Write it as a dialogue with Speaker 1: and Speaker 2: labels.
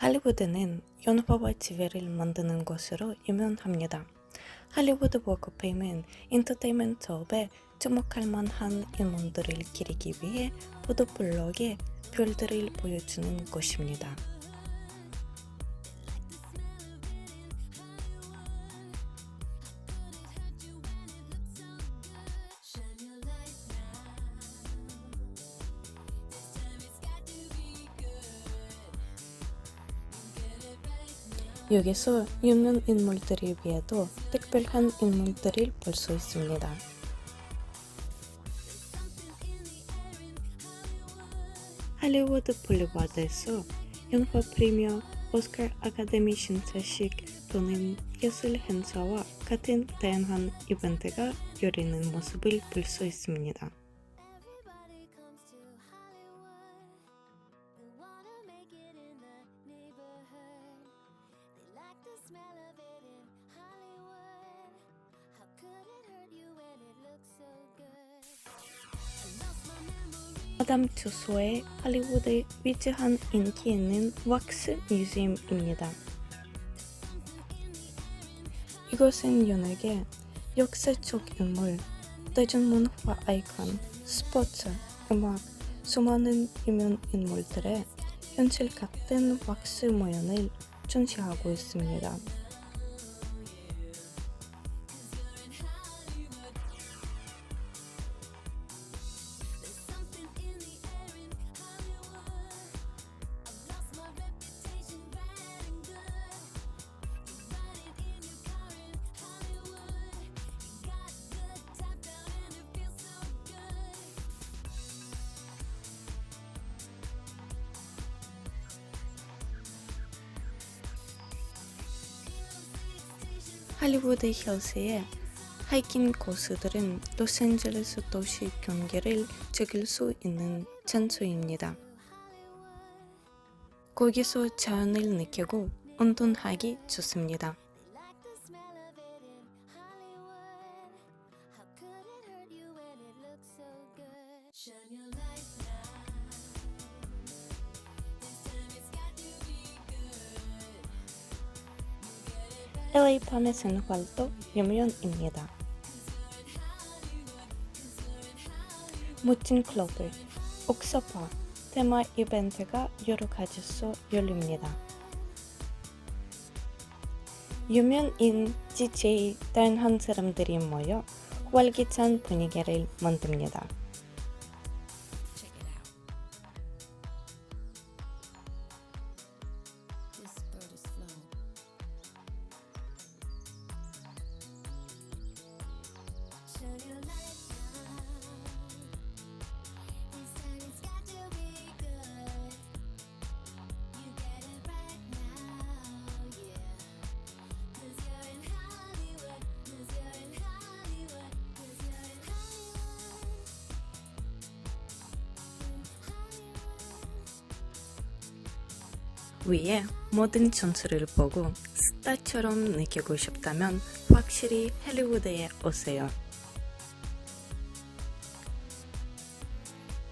Speaker 1: 할리우드는 연화와 지혜를 만드는 것으로 유명합니다. 할리우드 워크페임은 엔터테인먼트 업에 주목할 만한 인물들을 기리기 위해 보도블록에 별들을 보여주는 것입니다. 여기서 유명 인물들에 비해도 특별한 인물들을 볼 수 있습니다. 할리우드 블루바드에서 연화 프리미어 오스카 아카데미 신사식 또는 예술 행사와 같은 다양한 이벤트가 열리는 모습을 볼 수 있습니다.
Speaker 2: Smell of it in Hollywood. How could it hurt you when it looks so good? I lost my memory.
Speaker 1: 마담 투소의 할리우드에 위치한 인기 있는 왁스 뮤지엄입니다. 이곳은 연예계, 역사적 인물, 대중문화 아이콘, 스포츠, 음악, 수많은 유명 인물들의 현실 같은 왁스 모형을 전시하고 있습니다. 할리우드 힐스의 하이킹 코스들은 로스앤젤레스 도시 경계를 즐길 수 있는 장소입니다. 거기서 자연을 느끼고 운동하기 좋습니다.
Speaker 2: They
Speaker 1: LA 밤의 생활도 유명입니다. 멋진 클럽을, 옥서파, 테마 이벤트가 여러 가지서 열립니다. 유명인 DJ 다양한 사람들이 모여 활기찬 분위기를 만듭니다. 위에 모든 전투를 보고 스타처럼 느끼고 싶다면 확실히 할리우드에 오세요.